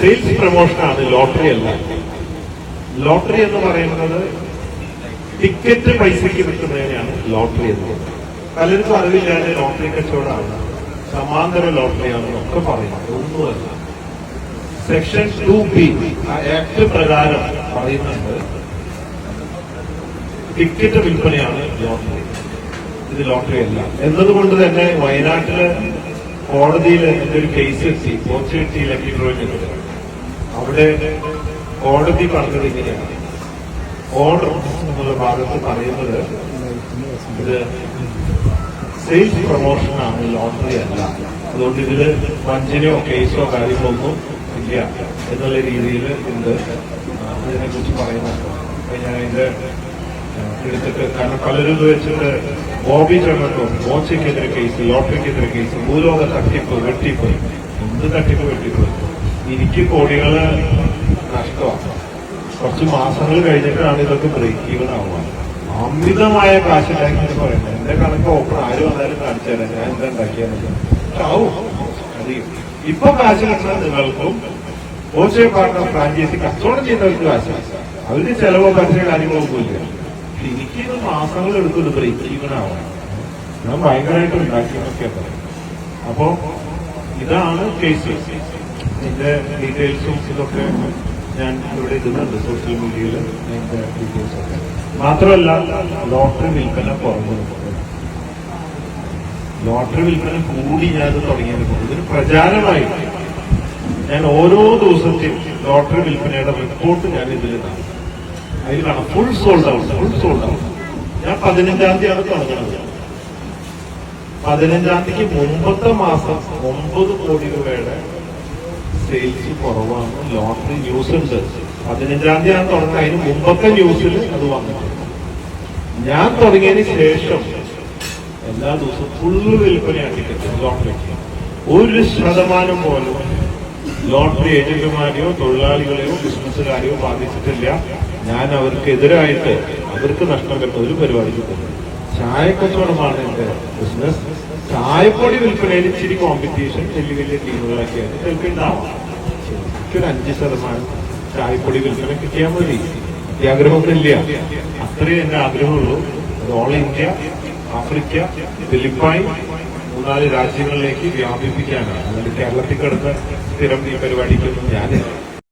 Sales പ്രൊമോഷനാണ് lottery അല്ല. Lottery എന്ന് പറയുന്നത് ടിക്കറ്റ് പൈസയ്ക്ക് വിൽക്കുന്നതിനെയാണ് ലോട്ടറി എന്ന് പറയുന്നത്. പലർക്കും അറിവില്ലാതെ ലോട്ടറി കച്ചവടമാണ്. സമാന്തര ലോട്ടറിയാണെന്നൊക്കെ പറയുന്നത്. ഒന്നുമല്ല സെക്ഷൻ ടു ബി ആക്ട് പ്രകാരം പറയുന്നുണ്ട് ടിക്കറ്റ് വിൽപ്പനയാണ് ലോട്ടറി ഇത് ലോട്ടറി അല്ല. എന്നതുകൊണ്ട് തന്നെ വയനാട്ടിൽ കോടതിയിൽ എന്റെ ഒരു കേസ് എത്തി ലക്കി ഡ്രോയിനെതിരെ അവിടെ കോടതി പറഞ്ഞത് ഇങ്ങനെയാണ്. ഓർഡർ എന്നുള്ള ഭാഗത്ത് പറയുന്നത് ഇത് സെയിൽസ് പ്രൊമോഷനാണ് ലോട്ടറി അല്ല. അതുകൊണ്ട് ഇതിൽ വഞ്ചനയോ കേസോ കാര്യമോ ഒന്നും ഇല്ല എന്നുള്ള രീതിയിൽ ഇത് ഇതിനെ കുറിച്ച് പറയുന്നുണ്ട്. ഞാൻ ഇത് എടുത്തിട്ട് കാരണം പലരും വെച്ചിട്ട് ബോബി ചെമ്മട്ടോ ബോച്ചയ്ക്കെതിരെ കേസ് ലോട്ടറിക്കെതിരെ കേസ് ഭൂലോക തട്ടിപ്പ് വെട്ടിപ്പ്. എന്ത് തട്ടിപ്പ് വെട്ടിപ്പ്? എനിക്ക് കോടികൾ നഷ്ടമാണ്. കുറച്ച് മാസങ്ങൾ കഴിഞ്ഞിട്ടാണ് ഇതൊക്കെ ബ്രേക്ക് ഈവൻ ആവുക. അമിതമായ കാശിലാക്കി എന്ന് പറയുന്നത്. എന്റെ കണക്ക് ഓപ്പൺ ആര് വന്നാലും കാണിച്ചു തരാം. ഞാൻ എന്താ ഉണ്ടാക്കിയാൽ ആവും ഇപ്പൊ കാശ് കിട്ടുന്ന നിങ്ങൾക്കും ഓച്ചെ പാർട്ണർ ഫ്രാഞ്ചൈസി കച്ചവടം ചെയ്യുന്നവർക്ക് കാശ് അവർക്ക് ചെലവോ പലിശ കാര്യങ്ങളോ പക്ഷെ എനിക്ക് മാസങ്ങൾ എടുക്കുന്നു ബ്രേക്ക് ഈവൻ ആവാൻ ഞാൻ ഭയങ്കരമായിട്ട് ഉണ്ടാക്കിയെന്നൊക്കെ പറയും അപ്പോ ഇതാണ് കേസ് എന്റെ ഡീറ്റെയിൽസും ഇതൊക്കെ ഞാൻ ഇവിടെ ഇടുന്നുണ്ട് സോഷ്യൽ മീഡിയയിൽ എന്റെ ഡീറ്റെയിൽസ് ഒക്കെ. മാത്രമല്ല ലോട്ടറി വിൽപ്പന കുറഞ്ഞു ലോട്ടറി വിൽപ്പന കൂടി ഞാനത് തുടങ്ങിയത് ഇതിന് പ്രചാരമായി ഞാൻ ഓരോ ദിവസത്തെയും ലോട്ടറി വിൽപ്പനയുടെ റിപ്പോർട്ട് ഞാൻ ഇതിൽ അതിൽ കാണാം full sold out full sold out ഞാൻ പതിനഞ്ചാം തീയതിയാണ് തുടങ്ങുന്നത് പതിനഞ്ചാം തീയതിക്ക് മുമ്പത്തെ മാസം ഒമ്പത് കോടി രൂപയുടെ സെയിൽസ് കുറവാണ്. ലോട്ടറി ന്യൂസ് ഉണ്ട്. പതിനഞ്ചാം തീയതിയാണ് തുടങ്ങുന്നത്. അതിന് മുമ്പത്തെ ന്യൂസിൽ അത് വന്നു. ഞാൻ തുടങ്ങിയതിന് ശേഷം എല്ലാ ദിവസവും ഫുള്ള് വിൽപ്പനയാണ് ടിക്കറ്റ് ലോട്ടറിക്ക്. ഒരു ശതമാനം പോലും ലോട്ടറി ഏജന്റുമാരെയോ തൊഴിലാളികളെയോ ബിസിനസ്സുകാരെയോ ബാധിച്ചിട്ടില്ല. ഞാൻ അവർക്കെതിരായിട്ട് അവർക്ക് നഷ്ടം വരുന്ന ഒരു പരിപാടിക്ക് പോകും ചായ കച്ചവടമാണ് എന്റെ ബിസിനസ് ചായപ്പൊടി വിൽപ്പനയിൽ ഇച്ചിരി കോമ്പറ്റീഷൻ വലിയ വലിയ ടീമുകളൊക്കെയാണ് ചിലപ്പോൾ ഉണ്ടാവാം എനിക്കൊരു അഞ്ച് ശതമാനം ചായപ്പൊടി വിൽപ്പന കിട്ടിയാൽ മതി. അത്യാഗ്രഹമൊക്കെ ഇല്ല അത്രയും എന്റെ ആഗ്രഹമുള്ളൂ. അത് ഓൾ ഇന്ത്യ ആഫ്രിക്ക ഫിലിപ്പൈൻ മൂന്നാൽ രാജ്യങ്ങളിലേക്ക് വ്യാപിപ്പിക്കാനാണ്. അതുകൊണ്ട് കേരളത്തിൽ കിടന്ന് സ്ഥിരം ഈ പരിപാടിക്കൊന്നും ഞാനില്ല.